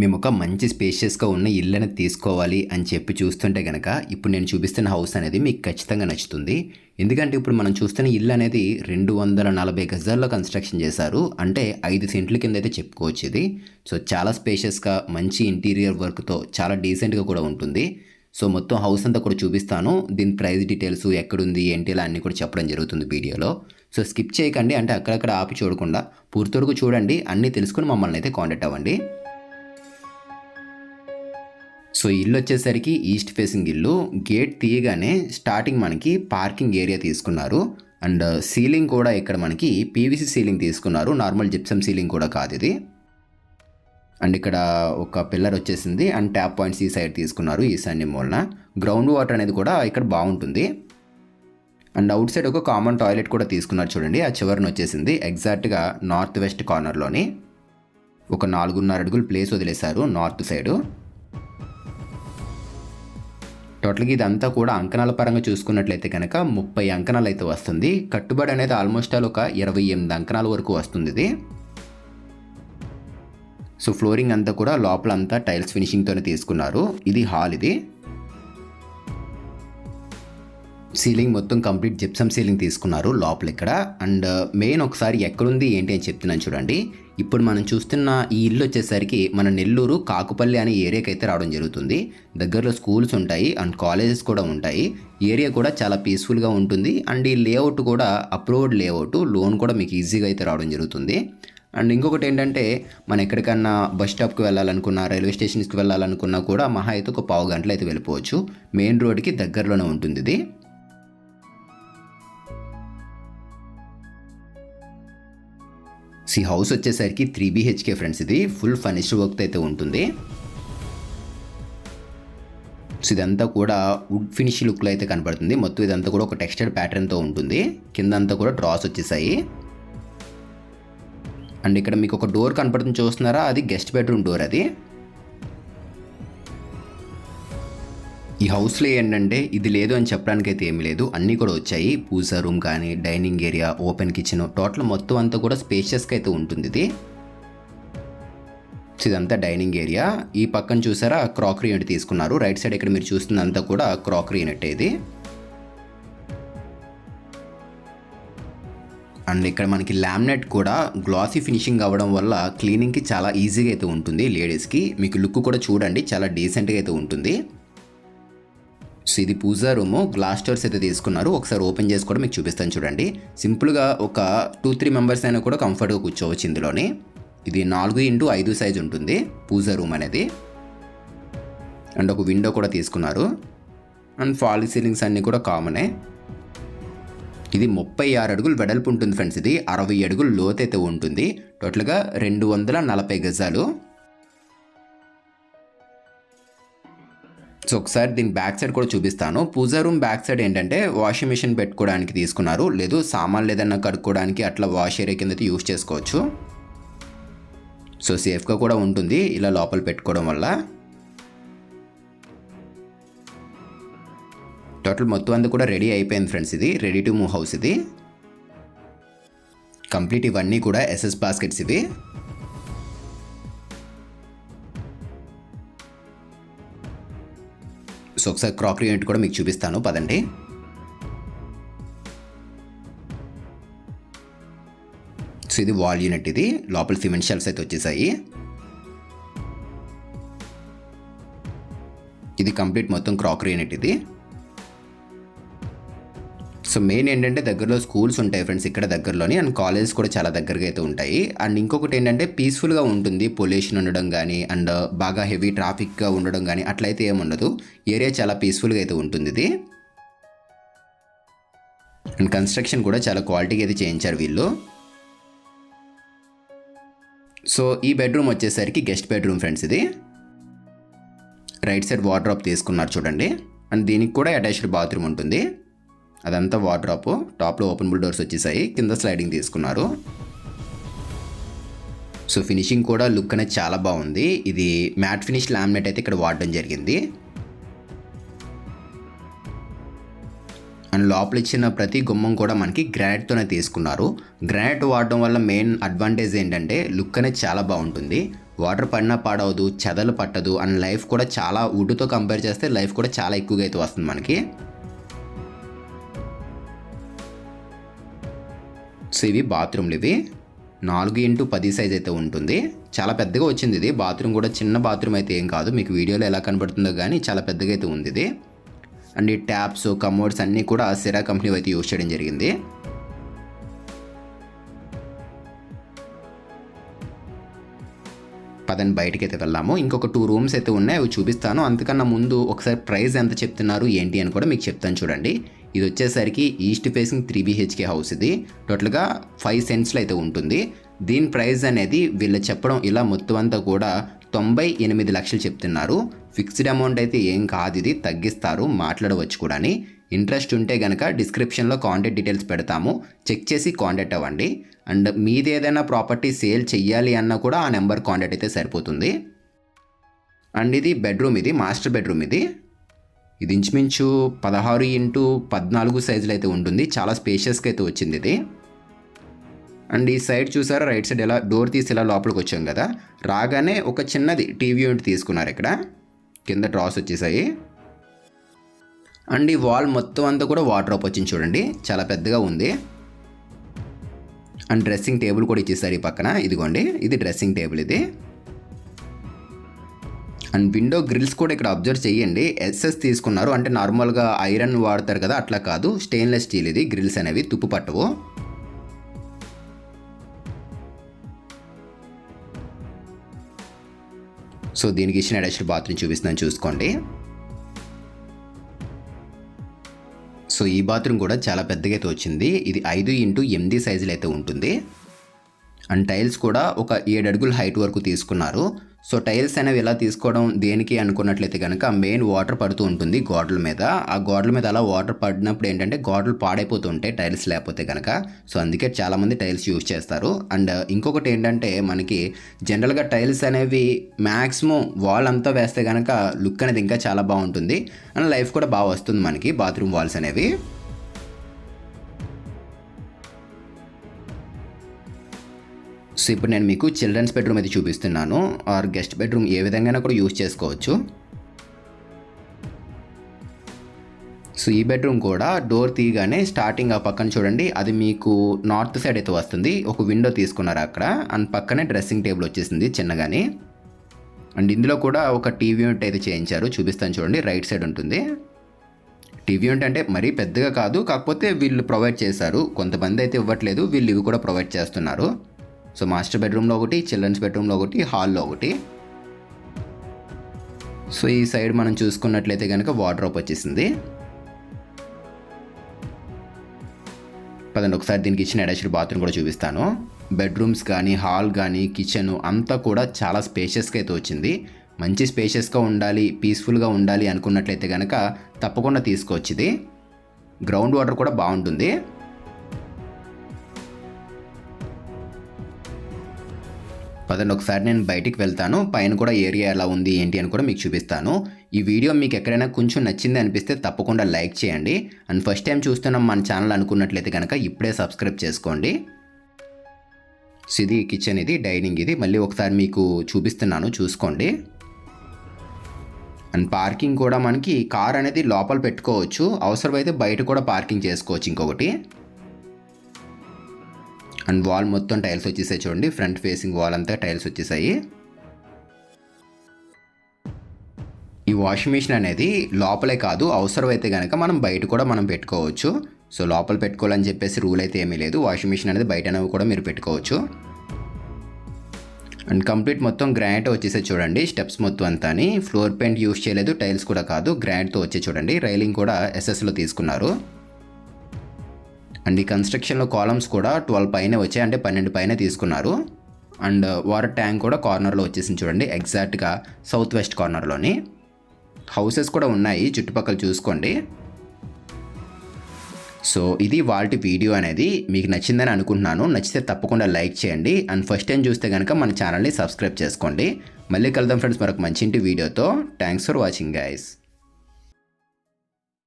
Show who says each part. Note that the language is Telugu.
Speaker 1: మేము ఒక మంచి స్పేషియస్గా ఉన్న ఇల్లు అనేది తీసుకోవాలి అని చెప్పి చూస్తుంటే కనుక ఇప్పుడు నేను చూపిస్తున్న హౌస్ అనేది మీకు ఖచ్చితంగా నచ్చుతుంది. ఎందుకంటే ఇప్పుడు మనం చూస్తున్న ఇల్లు అనేది రెండు వందల నలభై గజాల్లో కన్స్ట్రక్షన్ చేశారు. అంటే ఐదు సెంట్ల కింద అయితే చెప్పుకోవచ్చు ఇది. సో చాలా స్పేషియస్గా మంచి ఇంటీరియర్ వర్క్తో చాలా డీసెంట్గా కూడా ఉంటుంది. సో మొత్తం హౌస్ అంతా కూడా చూపిస్తాను. దీని ప్రైస్ డీటెయిల్స్ ఎక్కడుంది ఏంటి ఇలా అన్నీ కూడా చెప్పడం జరుగుతుంది వీడియోలో. సో స్కిప్ చేయకండి. అంటే అక్కడక్కడ ఆపి చూడకుండా పూర్తి వరకు చూడండి. అన్నీ తెలుసుకుని మమ్మల్ని అయితే కాంటాక్ట్ అవ్వండి. సో ఇల్లు వచ్చేసరికి ఈస్ట్ ఫేసింగ్ ఇల్లు. గేట్ తీయగానే స్టార్టింగ్ మనకి పార్కింగ్ ఏరియా తీసుకున్నారు. అండ్ సీలింగ్ కూడా ఇక్కడ మనకి పీవీసీ సీలింగ్ తీసుకున్నారు. నార్మల్ జిప్సమ్ సీలింగ్ కూడా కాదు ఇది. అండ్ ఇక్కడ ఒక పిల్లర్ వచ్చేసింది. అండ్ ట్యాప్ పాయింట్స్ ఈ సైడ్ తీసుకున్నారు ఈశాన్యం మూలన. గ్రౌండ్ వాటర్ అనేది కూడా ఇక్కడ బాగుంటుంది. అండ్ అవుట్ సైడ్ ఒక కామన్ టాయిలెట్ కూడా తీసుకున్నారు చూడండి. ఆ చివరిని వచ్చేసింది. ఎగ్జాక్ట్గా నార్త్ వెస్ట్ కార్నర్లోని ఒక నాలుగున్నర అడుగులు ప్లేస్ వదిలేశారు నార్త్ సైడు. టోటల్గా ఇదంతా కూడా అంకణాల పరంగా చూసుకున్నట్లయితే కనుక ముప్పై అంకణాలు అయితే వస్తుంది. కట్టుబడి అనేది ఆల్మోస్ట్ ఆల్ ఒక ఇరవై ఎనిమిది అంకణాల వరకు వస్తుంది ఇది. సో ఫ్లోరింగ్ అంతా కూడా లోపల అంతా టైల్స్ ఫినిషింగ్తోనే తీసుకున్నారు. ఇది హాల్ ఇది. సీలింగ్ మొత్తం కంప్లీట్ జిప్సమ్ సీలింగ్ తీసుకున్నారు లోపల ఇక్కడ అండ్ మెయిన్ ఒకసారి ఎక్కడుంది ఏంటి అని చెప్తున్నాను చూడండి. ఇప్పుడు మనం చూస్తున్న ఈ ఇల్లు వచ్చేసరికి మన నెల్లూరు కాకుపల్లి అనే ఏరియాకి అయితే రావడం జరుగుతుంది. దగ్గరలో స్కూల్స్ ఉంటాయి అండ్ కాలేజెస్ కూడా ఉంటాయి. ఏరియా కూడా చాలా పీస్ఫుల్గా ఉంటుంది. అండ్ ఈ లేఅవుట్ కూడా అప్రూవ్డ్ లేఅవుట్. లోన్ కూడా మీకు ఈజీగా అయితే రావడం జరుగుతుంది. అండ్ ఇంకొకటి ఏంటంటే మనం ఎక్కడికన్నా బస్ స్టాప్కి వెళ్ళాలనుకున్నా రైల్వే స్టేషన్స్కి వెళ్ళాలనుకున్నా కూడా మహా అయితే ఒక పావు గంటలు అయితే వెళ్ళిపోవచ్చు. మెయిన్ రోడ్కి దగ్గరలోనే ఉంటుంది ఇది. సి హౌస్ వచ్చేసరికి త్రీ బీహెచ్కే ఫ్రెండ్స్ ఇది. ఫుల్ ఫర్నిష్డ్ వర్క్ అయితే ఉంటుంది. సో ఇదంతా కూడా వుడ్ ఫినిష్ లుక్లో అయితే కనపడుతుంది మొత్తం ఇదంతా కూడా ఒక టెక్స్చర్ ప్యాటర్న్తో ఉంటుంది. కిందంతా కూడా డ్రాస్ వచ్చేసాయి. అండ్ ఇక్కడ మీకు ఒక డోర్ కనపడుతుంది చూస్తున్నారా? అది గెస్ట్ బెడ్రూమ్ డోర్ అది. ఈ హౌస్లో ఏంటంటే ఇది లేదు అని చెప్పడానికి అయితే ఏమీ లేదు. అన్నీ కూడా వచ్చాయి. పూజా రూమ్ కానీ dining area open kitchen total మొత్తం అంతా కూడా స్పేషియస్గా అయితే ఉంటుంది ఇది. ఇదంతా డైనింగ్ ఏరియా. ఈ పక్కన చూసారా? క్రాకరీ యూనిట్ తీసుకున్నారు. రైట్ సైడ్ ఇక్కడ మీరు చూస్తున్నంతా కూడా క్రాకరీ యూనిట్ ఇది. అండ్ ఇక్కడ మనకి లామినేట్ కూడా గ్లాసీ ఫినిషింగ్ అవ్వడం వల్ల క్లీనింగ్కి చాలా ఈజీగా అయితే ఉంటుంది లేడీస్కి. మీకు లుక్ కూడా చూడండి. చాలా డీసెంట్గా అయితే ఉంటుంది. సో ఇది పూజా రూము గ్లాస్ డోర్స్ అయితే తీసుకున్నారు. ఒకసారి ఓపెన్ చేసి కూడా మీకు చూపిస్తాను చూడండి. సింపుల్గా ఒక టూ త్రీ మెంబర్స్ అయినా కూడా కంఫర్ట్గా కూర్చోవచ్చు ఇందులోని. ఇది నాలుగు ఇంటూ ఐదు సైజ్ ఉంటుంది పూజా రూమ్ అనేది. అండ్ ఒక విండో కూడా తీసుకున్నారు. అండ్ ఫాల్ సీలింగ్స్ అన్నీ కూడా కామనే ఇది ముప్పై ఆరు అడుగులు వెడల్పు ఉంటుంది ఫ్రెండ్స్ ఇది. అరవై అడుగులు లోతైతే ఉంటుంది. టోటల్గా రెండు వందల నలభై గజాలు. సో ఒకసారి దీని బ్యాక్ సైడ్ కూడా చూపిస్తాను. పూజా రూమ్ బ్యాక్ సైడ్ ఏంటంటే వాషింగ్ మిషన్ పెట్టుకోవడానికి తీసుకున్నారు. లేదు సామాన్లు ఏదైనా కడుక్కోవడానికి అట్లా వాష్ ఏరియా కింద యూస్ చేసుకోవచ్చు. సో సేఫ్గా కూడా ఉంటుంది ఇలా లోపల పెట్టుకోవడం వల్ల. టోటల్ మొత్తం అంతా కూడా రెడీ అయిపోయింది ఫ్రెండ్స్ ఇది. రెడీ టు మూవ్ హౌస్ ఇది. కంప్లీట్ ఇవన్నీ కూడా ఎస్ఎస్ బాస్కెట్స్ ఇవి. సో ఒకసారి క్రాకరీ యూనిట్ కూడా మీకు చూపిస్తాను. పదండి. సో ఇది వాల్ యూనిట్ ఇది. లోపల సిమెంట్ షెల్ఫ్స్ అయితే వచ్చేసాయి. ఇది కంప్లీట్ మొత్తం క్రాకరీ యూనిట్ ఇది. సో మెయిన్ ఏంటంటే దగ్గరలో స్కూల్స్ ఉంటాయి ఫ్రెండ్స్ ఇక్కడ దగ్గరలోని అండ్ కాలేజెస్ కూడా చాలా దగ్గరగా అయితే ఉంటాయి. అండ్ ఇంకొకటి ఏంటంటే పీస్ఫుల్గా ఉంటుంది పొల్యూషన్ ఉండడం కానీ అండ్ బాగా హెవీ ట్రాఫిక్గా ఉండడం కానీ అట్లయితే ఏముండదు ఏరియా చాలా పీస్ఫుల్గా అయితే ఉంటుంది ఇది. అండ్ కన్స్ట్రక్షన్ కూడా చాలా క్వాలిటీగా అయితే చేయించారు వీళ్ళు. సో ఈ బెడ్రూమ్ వచ్చేసరికి గెస్ట్ బెడ్రూమ్ ఫ్రెండ్స్ ఇది. రైట్ సైడ్ వార్డ్రాప్ తీసుకున్నారు చూడండి. అండ్ దీనికి కూడా అటాచ్డ్ బాత్రూమ్ ఉంటుంది. అదంతా వార్డ్రాప్ టాప్లో ఓపెనబుల్ డోర్స్ వచ్చేసాయి. కింద స్లైడింగ్ తీసుకున్నారు. సో ఫినిషింగ్ కూడా లుక్ అనేది చాలా బాగుంది. ఇది మ్యాట్ ఫినిష్ లామినేట్ అయితే ఇక్కడ వాడడం జరిగింది. అండ్ లోపల ఇచ్చిన ప్రతి గుమ్మం కూడా మనకి గ్రానైట్తోనే తీసుకున్నారు. గ్రానైట్ వాడడం వల్ల మెయిన్ అడ్వాంటేజ్ ఏంటంటే లుక్ అనేది చాలా బాగుంటుంది. వాటర్ పడినా పాడవదు చెదలు పట్టదు అండ్ లైఫ్ కూడా చాలా వుడ్తో కంపేర్ చేస్తే లైఫ్ కూడా చాలా ఎక్కువగా అయితే వస్తుంది మనకి. సో ఇవి బాత్రూమ్లు ఇవి. నాలుగు ఇంటూ పది సైజ్ అయితే ఉంటుంది. చాలా పెద్దగా వచ్చింది ఇది. బాత్రూమ్ కూడా చిన్న బాత్రూమ్ అయితే ఏం కాదు. మీకు వీడియోలో ఎలా కనబడుతుందో కానీ చాలా పెద్దగా అయితే ఉంది ఇది. అండ్ ఈ ట్యాప్స్ కమోడ్స్ అన్నీ కూడా సిరా కంపెనీ అయితే యూజ్ చేయడం జరిగింది. పదని బయటకి అయితే వెళ్ళాము ఇంకొక టూ రూమ్స్ అయితే ఉన్నాయి. అవి చూపిస్తాను. అంతకన్నా ముందు ఒకసారి ప్రైస్ ఎంత చెప్తున్నారు ఏంటి అని కూడా మీకు చెప్తాను చూడండి. ఇది వచ్చేసరికి east facing three BHK house ఇది. టోటల్గా ఫైవ్ సెంట్స్లో అయితే ఉంటుంది. దీని ప్రైస్ అనేది వీళ్ళు చెప్పడం ఇలా మొత్తం అంతా కూడా తొంభై ఎనిమిది లక్షలు చెప్తున్నారు. ఫిక్స్డ్ అమౌంట్ అయితే ఏం కాదు ఇది తగ్గిస్తారు మాట్లాడవచ్చు కూడా ఇంట్రెస్ట్ ఉంటే కనుక డిస్క్రిప్షన్లో కాంటాక్ట్ డీటెయిల్స్ పెడతాము. చెక్ చేసి కాంటాక్ట్ అవ్వండి. అండ్ మీది ఏదైనా ప్రాపర్టీ సేల్ చెయ్యాలి అన్నా కూడా ఆ నెంబర్ కాంటాక్ట్ అయితే సరిపోతుంది. అండ్ ఇది బెడ్రూమ్ ఇది మాస్టర్ బెడ్రూమ్ ఇది. ఇది ఇంచుమించు పదహారు ఇంటూ పద్నాలుగు సైజులు అయితే ఉంటుంది. చాలా స్పేషియస్గా అయితే వచ్చింది ఇది. అండ్ ఈ సైడ్ చూసారా రైట్ సైడ్ ఎలా డోర్ తీసి ఇలా లోపలికి వచ్చాం కదా. రాగానే ఒక చిన్నది టీవీ యూనిట్ తీసుకున్నారు ఇక్కడ. కింద డ్రాస్ వచ్చేసాయి. అండ్ ఈ వాల్ మొత్తం అంతా కూడా వాటర్ వచ్చింది చూడండి. చాలా పెద్దగా ఉంది. అండ్ డ్రెస్సింగ్ టేబుల్ కూడా ఇచ్చేసారు ఈ పక్కన. ఇదిగోండి ఇది డ్రెస్సింగ్ టేబుల్ ఇది. అండ్ విండో గ్రిల్స్ కూడా ఇక్కడ అబ్జర్వ్ చేయండి. ఎస్ఎస్ తీసుకున్నారు. అంటే నార్మల్గా ఐరన్ వాడతారు కదా అట్లా కాదు. స్టెయిన్లెస్ స్టీల్ ఇది. గ్రిల్స్ అనేవి తుప్పు పట్టవు. సో దీనికి ఇచ్చిన అటాచ్డ్ బాత్రూమ్ చూపిస్తున్నాను. చూసుకోండి. సో ఈ బాత్రూమ్ కూడా చాలా పెద్దగా అయితే వచ్చింది. ఇది ఐదు ఇంటూ ఎనిమిది సైజులు అయితే ఉంటుంది. అండ్ టైల్స్ కూడా ఒక ఏడు అడుగుల హైట్ వరకు తీసుకున్నారు. సో టైల్స్ అనేవి ఎలా తీసుకోవడం దేనికి అనుకున్నట్లయితే కనుక మెయిన్ వాటర్ పడుతూ ఉంటుంది గోడల మీద. ఆ గోడల మీద అలా వాటర్ పడినప్పుడు ఏంటంటే గోడలు పాడైపోతూ ఉంటాయి టైల్స్ లేకపోతే కనుక సో అందుకే చాలామంది టైల్స్ యూజ్ చేస్తారు. అండ్ ఇంకొకటి ఏంటంటే మనకి జనరల్గా టైల్స్ అనేవి మ్యాక్సిమం వాల్ అంతా వేస్తే కనుక లుక్ అనేది ఇంకా చాలా బాగుంటుంది. అండ్ లైఫ్ కూడా బాగా వస్తుంది మనకి బాత్రూమ్ వాల్స్ అనేవి. సో ఇప్పుడు నేను మీకు చిల్డ్రన్స్ బెడ్రూమ్ అయితే చూపిస్తున్నాను. ఆర్ గెస్ట్ బెడ్రూమ్ ఏ విధంగా కూడా యూజ్ చేసుకోవచ్చు. సో ఈ బెడ్రూమ్ కూడా డోర్ తీయగానే స్టార్టింగ్ ఆ పక్కన చూడండి. అది మీకు నార్త్ సైడ్ అయితే వస్తుంది. ఒక విండో తీసుకున్నారు అక్కడ. అండ్ పక్కనే డ్రెస్సింగ్ టేబుల్ వచ్చేసింది చిన్నగాని. అండ్ ఇందులో కూడా ఒక టీవీ యూనిట్ అయితే చేయించారు. చూపిస్తాను చూడండి. రైట్ సైడ్ ఉంటుంది. టీవీ యూనిట్ అంటే మరీ పెద్దగా కాదు. కాకపోతే వీళ్ళు ప్రొవైడ్ చేశారు. కొంతమంది అయితే ఇవ్వట్లేదు. వీళ్ళు ఇవి కూడా ప్రొవైడ్ చేస్తున్నారు. సో మాస్టర్ బెడ్రూమ్లో ఒకటి చిల్డ్రన్స్ బెడ్రూమ్లో ఒకటి హాల్లో ఒకటి. సో ఈ సైడ్ మనం చూసుకున్నట్లయితే కనుక వాటర్ వచ్చేసింది. పదండి ఒకసారి దీనికి ఇచ్చిన అటాచ్డ్ బాత్రూమ్ కూడా చూపిస్తాను. బెడ్రూమ్స్ కానీ హాల్ కానీ కిచెన్ అంతా కూడా చాలా స్పేషియస్గా అయితే వచ్చింది. మంచి స్పేషియస్గా ఉండాలి పీస్ఫుల్గా ఉండాలి అనుకున్నట్లయితే కనుక తప్పకుండా తీసుకొచ్చింది. గ్రౌండ్ వాటర్ కూడా బాగుంటుంది. పదండి. ఒకసారి నేను బయటికి వెళ్తాను. పైన కూడా ఏరియా ఎలా ఉంది ఏంటి అని కూడా మీకు చూపిస్తాను. ఈ వీడియో మీకు ఎక్కడైనా కొంచెం నచ్చింది అనిపిస్తే తప్పకుండా లైక్ చేయండి. అండ్ ఫస్ట్ టైం చూస్తున్నాం మన ఛానల్ అనుకున్నట్లయితే కనుక ఇప్పుడే సబ్స్క్రైబ్ చేసుకోండి. సో ఇది కిచెన్ ఇది డైనింగ్ ఇది. మళ్ళీ ఒకసారి మీకు చూపిస్తున్నాను చూసుకోండి. అండ్ పార్కింగ్ కూడా మనకి కార్ అనేది లోపల పెట్టుకోవచ్చు. అవసరమైతే బయట కూడా పార్కింగ్ చేసుకోవచ్చు ఇంకొకటి. అండ్ వాల్ మొత్తం టైల్స్ వచ్చేసాయి చూడండి. ఫ్రంట్ ఫేసింగ్ వాల్ అంతా టైల్స్ వచ్చేసాయి. ఈ వాషింగ్ మిషన్ అనేది లోపలే కాదు అవసరమైతే కనుక మనం బయట కూడా మనం పెట్టుకోవచ్చు. సో లోపల పెట్టుకోవాలని చెప్పేసి రూల్ అయితే ఏమీ లేదు. వాషింగ్ మిషన్ అనేది బయట కూడా మీరు పెట్టుకోవచ్చు. అండ్ కంప్లీట్ మొత్తం గ్రానైట్ వచ్చేసే చూడండి. స్టెప్స్ మొత్తం అంతా ఫ్లోర్ పెయింట్ యూస్ చేయలేదు టైల్స్ కూడా కాదు గ్రానైట్తో వచ్చే చూడండి. రైలింగ్ కూడా ఎస్ఎస్లో తీసుకున్నారు. అండ్ ఈ కన్స్ట్రక్షన్లో కాలమ్స్ కూడా ట్వెల్వ్ పైన వచ్చాయి అంటే పన్నెండు పైన తీసుకున్నారు. అండ్ uh, వాటర్ ట్యాంక్ కూడా కార్నర్లో వచ్చేసింది చూడండి ఎగ్జాక్ట్గా సౌత్ వెస్ట్ కార్నర్లోని హౌసెస్ కూడా ఉన్నాయి చుట్టుపక్కల చూసుకోండి. సో ఇది వాళ్ళ వీడియో అనేది మీకు నచ్చిందని అనుకుంటున్నాను. నచ్చితే తప్పకుండా లైక్ చేయండి. అండ్ ఫస్ట్ టైం చూస్తే కనుక మన ఛానల్ని సబ్స్క్రైబ్ చేసుకోండి. మళ్ళీ కలుద్దాం ఫ్రెండ్స్ మరొక మంచి ఇంటి వీడియోతో. Thanks for watching guys